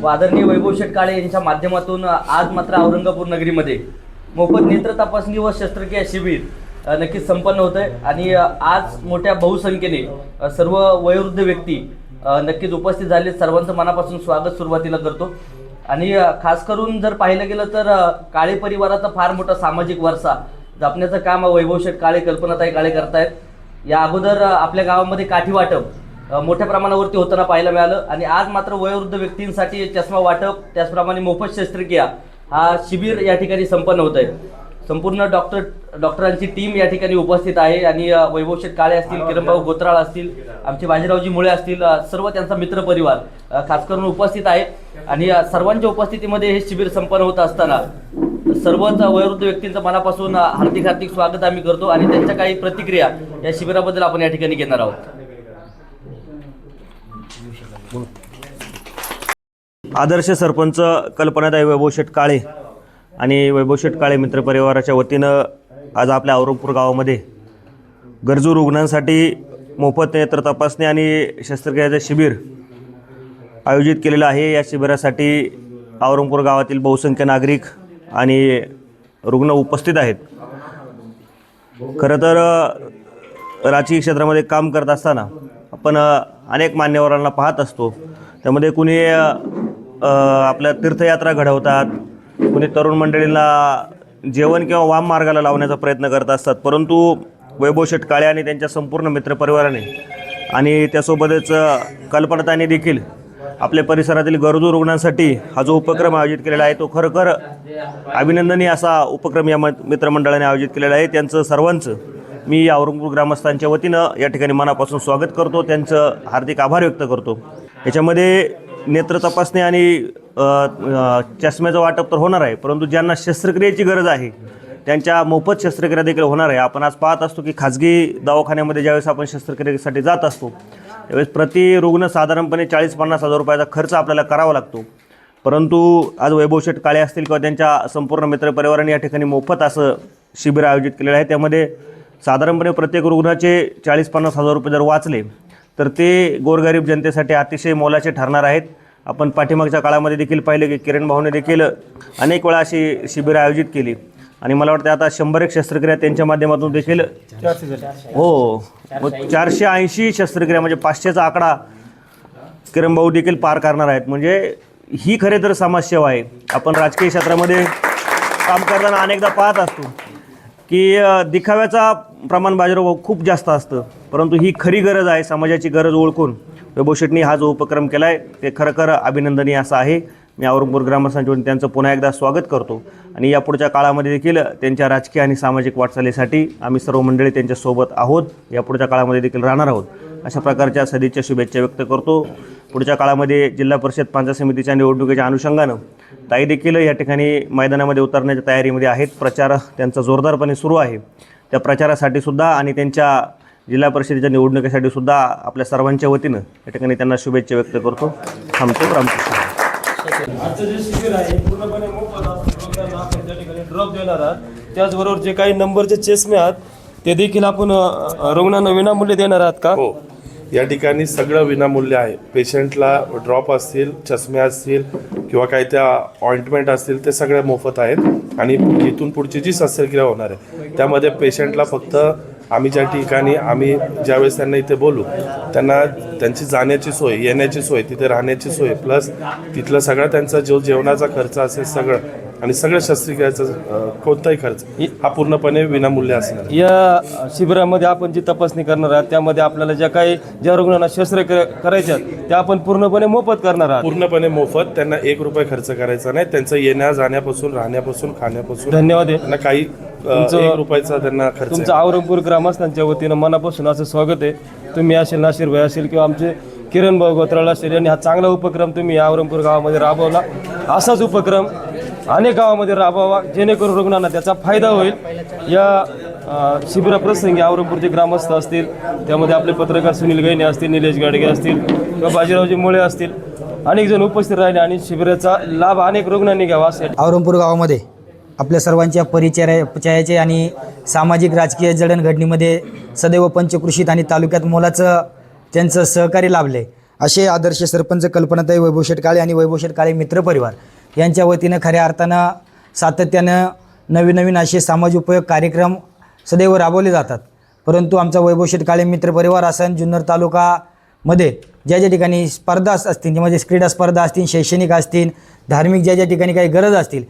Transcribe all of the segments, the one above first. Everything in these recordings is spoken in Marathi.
व आदरणीय वैभव काळे यांच्या माध्यमातून आज मात्र औरंगापूर नगरीमध्ये मोफत नेत्र तपासणी व शस्त्रक्रिया शिबिर नक्कीच संपन्न होत आहे आणि आज मोठ्या बहुसंख्येने सर्व वयोवृद्ध व्यक्ती नक्कीच उपस्थित झाले सर्वांचं मनापासून स्वागत सुरुवातीला करतो. आणि खास करून जर पाहिलं गेलं तर काळे परिवाराचा फार मोठा सामाजिक वारसा जपण्याचं काम वैभव शेठ काळे कल्पनाताई काळे करतायत. या अगोदर आपल्या गावामध्ये काठी वाटप मोठ्या प्रमाणावरती होताना पाहायला मिळालं. आणि आज मात्र वयोवृद्ध व्यक्तींसाठी चष्मा वाटप त्याचप्रमाणे मोफत शस्त्रक्रिया हा शिबिर या ठिकाणी संपन्न होत आहे संपूर्ण डॉक्टर डॉक्टरांची टीम या ठिकाणी उपस्थित आहे. आणि अ, वैभव शेठ काळे असतील किरणभाऊ गोत्राळ असतील आमचे बाजीरावजी मुळे असतील सर्व त्यांचा मित्रपरिवार खास करून उपस्थित आहे आणि सर्वांच्या उपस्थितीमध्ये हे शिबिर संपन्न होत असताना सर्वच वयोवृद्ध व्यक्तींचं मनापासून हार्दिक हार्दिक स्वागत आम्ही करतो. आणि त्यांच्या काही प्रतिक्रिया या शिबिराबद्दल आपण या ठिकाणी घेणार आहोत. आदर्श सरपंच कल्पनाताई वैभव शेठ काळे आणि वैभव शेठ काळे मित्रपरिवाराच्या वतीनं आज आपल्या औरंगपूर गावामध्ये गरजू रुग्णांसाठी मोफत नेत्र तपासणी आणि शस्त्रक्रियाचं शिबिर आयोजित केलेलं आहे. या शिबिरासाठी औरंगपूर गावातील बहुसंख्य नागरिक आणि रुग्ण उपस्थित आहेत. खरं तर राजकीय क्षेत्रामध्ये काम करत असताना आपण अनेक मान्यवरांना पाहत असतो. त्यामध्ये कुणी आपल्या तीर्थयात्रा घडवतात कुणी तरुण मंडळींना जेवण किंवा वाम मार्गाला लावण्याचा प्रयत्न करत असतात. परंतु वैभव शेटकाळे आणि त्यांच्या संपूर्ण मित्रपरिवाराने आणि त्यासोबतच कल्पनाताने देखील आपल्या परिसरातील गरजू रुग्णांसाठी हा जो उपक्रम आयोजित केलेला आहे तो खरोखर अभिनंदनीय असा उपक्रम या म- मित्रमंडळाने आयोजित केलेला आहे. त्यांचं सर्वांचं मी या औरंगपूर ग्रामस्थांच्या वतीनं या ठिकाणी मनापासून स्वागत करतो. त्यांचं हार्दिक आभार व्यक्त करतो. याच्यामध्ये नेत्र तपासणी आणि चष्म्याचं वाटप तर होणार आहे परंतु ज्यांना शस्त्रक्रियेची गरज आहे त्यांच्या मोफत शस्त्रक्रिया देखील होणार आहे. आपण आज पाहत असतो की खाजगी दवाखान्यामध्ये ज्यावेळेस आपण शस्त्रक्रियेसाठी जात असतो त्यावेळेस प्रति रुग्ण साधारणपणे चाळीस पन्नास हजार रुपयाचा खर्च आपल्याला करावा लागतो. परंतु आज वैभवशेठ काळे असतील किंवा त्यांच्या संपूर्ण मित्रपरिवाराने या ठिकाणी मोफत असं शिबिर आयोजित केलेलं आहे. त्यामध्ये साधारणपणे प्रत्येक रुग्णाचे चाळीस पन्नास हजार रुपये जर वाचले तर ते गोरगरीब जनतेसाठी अतिशय मोलाचे ठरणार आहेत. आपण पाठीमागच्या काळामध्ये देखील पाहिले की किरण भाऊने देखील अनेक वेळा अशी शिबिरं आयोजित केली. आणि मला वाटतं आता शंभर एक शस्त्रक्रिया त्यांच्या माध्यमातून देखील हो चारशे ऐंशी शस्त्रक्रिया म्हणजे पाचशेचा आकडा किरण भाऊ देखील पार करणार आहेत. म्हणजे ही खरे तर समाजसेवा आहे. आपण राजकीय क्षेत्रामध्ये काम करताना अनेकदा पाहत असतो. की दिखाव्याचा प्रमाण बाजारावर खूप जास्त असतं. परंतु ही खरी गरज आहे समाजाची गरज ओळखून. वैभव शेट्टी हा जो उपक्रम केला आहे ते खरंखर अभिनंदनीय असं आहे. मी औरंगपूर ग्रामस्थांच्या त्यांचं पुन्हा एकदा स्वागत करतो. आणि यापुढच्या काळामध्ये देखील त्यांच्या राजकीय आणि सामाजिक वाटचालीसाठी आम्ही सर्व मंडळी त्यांच्यासोबत आहोत. यापुढच्या काळामध्ये देखील राहणार आहोत. अशा प्रकारच्या सदिच्छा शुभेच्छा व्यक्त करतो. पुढच्या काळामध्ये जिल्हा परिषद पंचायत समितीच्या निवडणुकीच्या अनुषंगानं ताई देखील या ठिकाणी मैदानामध्ये उतरण्याच्या तयारीमध्ये आहेत. प्रचार त्यांचा जोरदारपणे सुरू आहे. त्या प्रचारासाठी सुद्धा आणि त्यांच्या जिल्हा परिषदेच्या निवडणुकीसाठी सुद्धा आपल्या सर्वांच्या वतीनं या ठिकाणी त्यांना शुभेच्छा व्यक्त करतो. थांबतो रामकृष्ण. आजचं जे शिबिर आहे पूर्णपणे मोफत असतं. लोकांना आपण त्या ठिकाणी ड्रॉप देणार आहात. त्याचबरोबर जे काही नंबरचे चष्मे आहात ते देखील आपण रुग्णांना विनामूल्य देणार आहात का? हो. या ठिकाणी सगळं विनामूल्य आहे. पेशंटला ड्रॉप असतील चष्मे असतील किंवा काही त्या ऑइंटमेंट असतील ते सगळ्या मोफत आहेत. आणि इथून पुढची जी शस्त्रक्रिया होणार आहे त्यामध्ये पेशंटला फक्त आम्ही ज्या ठिकाणी आम्ही ज्यावेळेस त्यांना इथे बोलू त्यांना त्यांची जाण्याची सोय येण्याची सोय तिथे राहण्याची सोय प्लस तिथलं सगळं त्यांचा जो जेवणाचा खर्च असेल सगळं आणि सगळं शस्त्रक्रियाचा कोणताही खर्च हा पूर्णपणे विनामूल्य असणार. या शिबिरामध्ये आपण जी तपासणी करणार आहात त्यामध्ये आपल्याला ज्या काही ज्या रुग्णांना शस्त्रक्रिया करायच्या आहेत, त्या आपण पूर्णपणे मोफत करणार आहात. पूर्णपणे मोफत त्यांना एक रुपये खर्च करायचा नाही त्यांचं येण्या जाण्यापासून राहण्यापासून खाण्यापासून धन्यवाद आहे. त्यांना काही अ, एक रुपयाचा त्यांना खर्च तुमचं औरंगपूर ग्रामस्थांच्या वतीनं मनापासून असं स्वागत आहे. तुम्ही असेल नाशिर भाई असेल किंवा आमचे किरण भाऊ गोत्राळ असेल यांनी हा चांगला उपक्रम तुम्ही या औरंगपूर गावामध्ये राबवला. असाच उपक्रम अनेक गावामध्ये राबवावा जेणेकरून रुग्णांना त्याचा फायदा होईल. या शिबिराप्रसंगी औरंगपूरचे ग्रामस्थ असतील त्यामध्ये आपले पत्रकार सुनील गैने असतील निलेश गाडगे असतील किंवा बाजीरावजी मुळे असतील अनेक जण उपस्थित राहिले आणि शिबिराचा लाभ अनेक रुग्णांनी घ्यावा असेल औरंगपूर गावामध्ये आपल्या सर्वांच्या परिचयाचे आणि सामाजिक राजकीय जडणघडणीमध्ये सदैव पंचकृषीत आणि तालुक्यात मोलाचं त्यांचं सहकार्य लाभले. असे आदर्श सरपंच कल्पनाताई वैभव शेटकाळे आणि वैभव शेटकाळे मित्रपरिवार यांच्या वतीनं खऱ्या अर्थानं सातत्यानं नवीन नवीन असे समाजोपयोग कार्यक्रम सदैव राबवले जातात. परंतु आमचा वैभव शेटकाळे मित्रपरिवार असन जुन्नर तालुकामध्ये ज्या ज्या ठिकाणी स्पर्धा असतील म्हणजे क्रीडा स्पर्धा असतील शैक्षणिक असतील धार्मिक ज्या ज्या ठिकाणी काही गरज असतील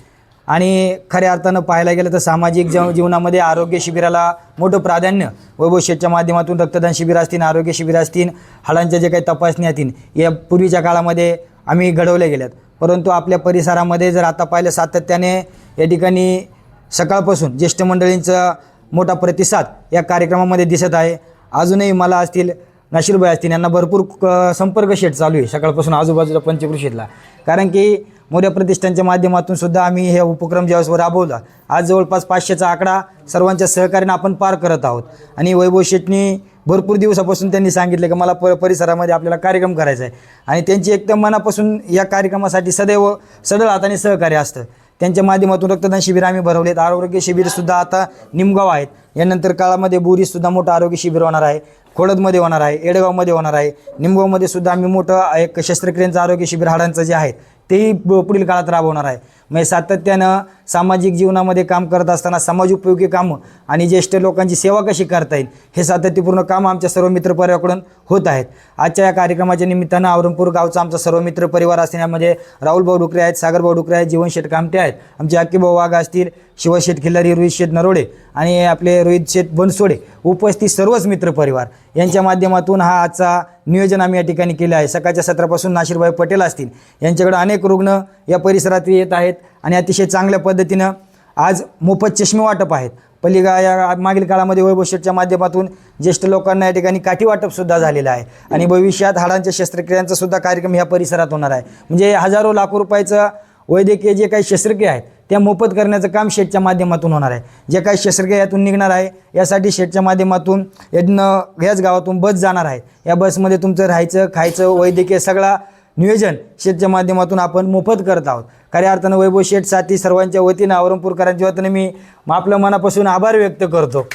आणि खऱ्या अर्थानं पाहायला गेलं तर सामाजिक जीव जीवनामध्ये आरोग्य शिबिराला मोठं प्राधान्य वैभवशीठच्या माध्यमातून रक्तदान शिबिर असतील आरोग्य शिबिर असतील हाडांच्या जे काही तपासणी असतील या पूर्वीच्या काळामध्ये आम्ही घडवल्या गेल्यात. परंतु आपल्या परिसरामध्ये जर आता पाहिलं सातत्याने या ठिकाणी सकाळपासून ज्येष्ठ मंडळींचा मोठा प्रतिसाद या कार्यक्रमामध्ये दिसत आहे. अजूनही मला असतील नाशिरबाई असतील यांना भरपूर क- संपर्क शेट चालू आहे सकाळपासून आजूबाजूला पंचकृषीतला. कारण की मोठ्या प्रतिष्ठानच्या माध्यमातून सुद्धा आम्ही हे उपक्रम ज्यावेळेस राबवला आज जवळपास पाचशेचा आकडा सर्वांच्या सहकार्याने आपण पार करत आहोत. आणि वैभव शेटनी भरपूर दिवसापासून त्यांनी सांगितलं की मला प परिसरामध्ये आपल्याला कार्यक्रम करायचा आहे. आणि त्यांची एकदम मनापासून या कार्यक्रमासाठी सदैव सडळ हाताने सहकार्य असतं. त्यांच्या माध्यमातून रक्तदान शिबिर आम्ही भरवलेत. आरोग्य शिबिरसुद्धा आता निमगाव आहेत. यानंतर काळामध्ये बुरीसुद्धा मोठं आरोग्य शिबिर होणार आहे. खोडदमध्ये होणार आहे. एडगावमध्ये होणार आहे. निमगावमध्ये सुद्धा आम्ही मोठं एक शस्त्रक्रियांचं आरोग्य शिबिर हाडांचं जे आहे तेही पुढील काळात राबवणार आहे. म्हणजे सातत्यानं सामाजिक जीवनामध्ये काम करत असताना समाजोपयोगी कामं आणि ज्येष्ठ लोकांची सेवा कशी करता येईल हे सातत्यपूर्ण काम आमच्या सर्व मित्रपरिवाराकडून होत आहेत. आजच्या या कार्यक्रमाच्या निमित्तानं औरंगपूर गावचा आमचा सर्व मित्र परिवार असण्यामध्ये राहुल भाऊ डुकरे आहेत सागरभाऊ डुकरे आहेत जीवन शेठ कामटे आहेत आमचे अक्कीभाऊ वाघ असतील शिवशेठ खिल्लारी रोहित शेठ नरोडे आणि आपले रोहित शेठ बनसोडे उपस्थित सर्वच मित्रपरिवार. यांच्या माध्यमातून हा आजचा नियोजन आम्ही या ठिकाणी केलं आहे. सकाळच्या सत्रापासून नाशिरभाई पटेल असतील. यांच्याकडे अनेक रुग्ण या परिसरात येत आहेत आणि अतिशय चांगल्या पद्धतीनं आज मोफत चष्मे वाटप आहेत. पल्लिगा या मागील काळामध्ये वैभव शेठच्या माध्यमातून ज्येष्ठ लोकांना या ठिकाणी काठी वाटपसुद्धा झालेलं आहे. आणि भविष्यात हाडांच्या शस्त्रक्रियांचा सुद्धा कार्यक्रम ह्या परिसरात होणार आहे. म्हणजे हजारो लाखो रुपयाचं वैद्यकीय जे काही शस्त्रक्रिया आहेत त्या मोफत करण्याचं काम शेटच्या माध्यमातून होणार आहे. जे काही शस्त्रक्रिया यातून निघणार आहे यासाठी शेटच्या माध्यमातून यज्ञ याच गावातून बस जाणार आहे. या बसमध्ये तुमचं राहायचं खायचं वैद्यकीय सगळा नियोजन शेटच्या माध्यमातून आपण मोफत करत आहोत. खऱ्या अर्थानं वैभव शेठसाठी सर्वांच्या वतीनं औरंगपूरकरांच्या वतीनं मी आपलं मनापासून आभार व्यक्त करतो.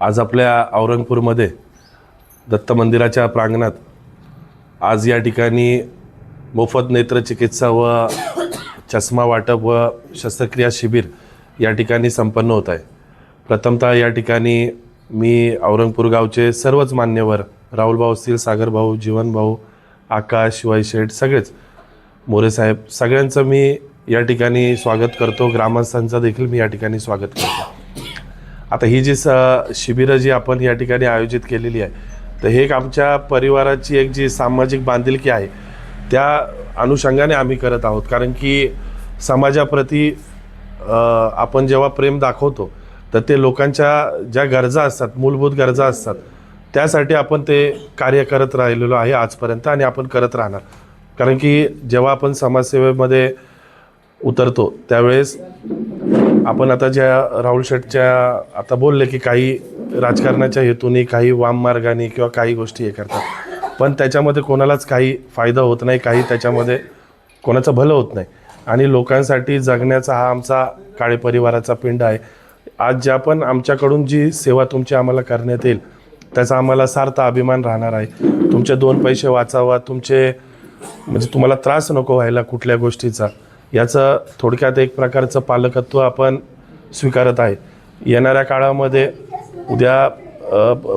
आज आपल्या औरंगपूरमध्ये दत्त मंदिराच्या प्रांगणात आज या ठिकाणी मोफत नेत्रचिकित्सा व चष्मा वाटप व शस्त्रक्रिया शिबिर या ठिकाणी संपन्न होत आहे. प्रथमतः या ठिकाणी मी औरंगपूर गावचे सर्वच मान्यवर राहुलभाऊ असतील सागरभाऊ जीवनभाऊ आकाश वैशेठ सगळेच मोरे साहेब सगळ्यांचं मी या ठिकाणी स्वागत करतो. ग्रामस्थांचं देखील मी या ठिकाणी स्वागत करतो. आता ही जी स शिबिरं जी आपण या ठिकाणी आयोजित केलेली आहे तर हे एक आमच्या परिवाराची एक जी सामाजिक बांधिलकी आहे त्या अनुषंगाने आम्ही करत आहोत. कारण की समाजाप्रती आपण जेव्हा प्रेम दाखवतो तर ते लोकांच्या ज्या गरजा असतात मूलभूत गरजा असतात त्यासाठी आपण ते कार्य करत राहिलेलो आहे आजपर्यंत आणि आपण करत राहणार. कारण की जेव्हा आपण समाजसेवेमध्ये उतरतो त्यावेळेस आपण आता ज्या राहुल शेठच्या आता बोलले की काही राजकारणाच्या हेतूने काही वाम मार्गाने किंवा काही गोष्टी हे करतात. पण त्याच्यामध्ये कोणालाच काही फायदा होत नाही काही त्याच्यामध्ये कोणाचं भलं होत नाही. आणि लोकांसाठी जगण्याचा हा आमचा काळे परिवाराचा पिंड आहे. आज ज्या पण आमच्याकडून जी सेवा तुमची आम्हाला करण्यात येईल त्याचा आम्हाला सार्थ अभिमान राहणार आहे. तुमचे दोन पैसे वाचावा तुमचे म्हणजे तुम्हाला त्रास नको व्हायला कुठल्या गोष्टीचा. याचं थोडक्यात एक प्रकारचं पालकत्व आपण स्वीकारत आहे. येणाऱ्या काळामध्ये उद्या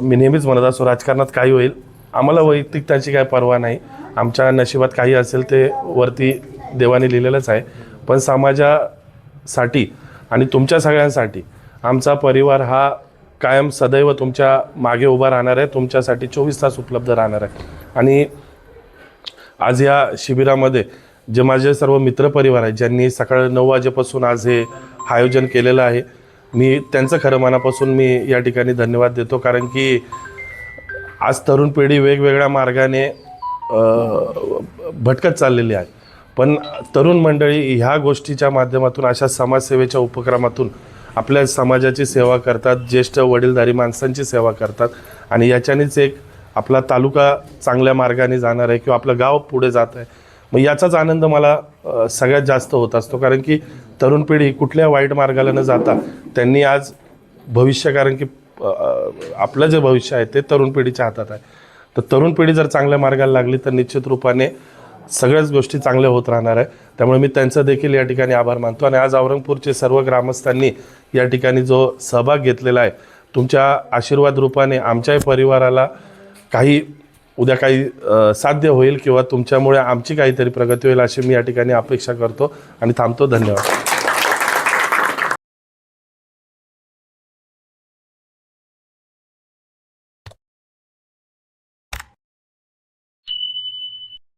मी नेहमीच म्हणत असो राजकारणात काही होईल आम्हाला वैयक्तिक त्याची काय पर्वा नाही. आमच्या नशिबात काही असेल ते वरती देवाने लिहिलेलंच आहे. पण समाजासाठी आणि तुमच्या सगळ्यांसाठी आमचा परिवार हा कायम सदैव तुमच्या मागे उभा राहणार आहे. तुमच्यासाठी चोवीस तास उपलब्ध राहणार आहे. आणि आज या शिबिरामध्ये जे माझे सर्व मित्रपरिवार आहेत ज्यांनी सकाळ नऊ वाजेपासून आज हे आयोजन केलेलं आहे मी त्यांचं खरं मनापासून मी या ठिकाणी धन्यवाद देतो. कारण की आज तरुण पिढी वेगवेगळ्या मार्गाने भटकत चाललेली आहे. पण तरुण मंडळी ह्या गोष्टीच्या माध्यमातून अशा समाजसेवेच्या उपक्रमातून आपल्या समाजाची सेवा करतात ज्येष्ठ वडीलधारी माणसांची सेवा करतात आणि याच्यानेच एक आपला तालुका चांगल्या मार्गाने जाणार आहे किंवा आपलं गाव पुढे जात आहे. मग याचाच आनंद मला सगळ्यात जास्त होत असतो. कारण की तरुण पिढी कुठल्या वाईट मार्गाला न जाता त्यांनी आज भविष्य कारण की आपलं जे भविष्य आहे ते तरुण पिढीच्या हातात आहे. तर तरुण पिढी जर चांगल्या मार्गाला लागली तर निश्चित रूपाने सगळ्याच गोष्टी चांगल्या होत राहणार आहे. त्यामुळे मी त्यांचं देखील या ठिकाणी आभार मानतो आणि आज औरंगपूरचे सर्व ग्रामस्थांनी या ठिकाणी जो सहभाग घेतलेला आहे तुमच्या आशीर्वाद रूपाने आमच्याही परिवाराला काही उद्या काही साध्य होईल किंवा तुमच्यामुळे आमची काहीतरी प्रगती होईल अशी मी या ठिकाणी अपेक्षा करतो आणि थांबतो. धन्यवाद.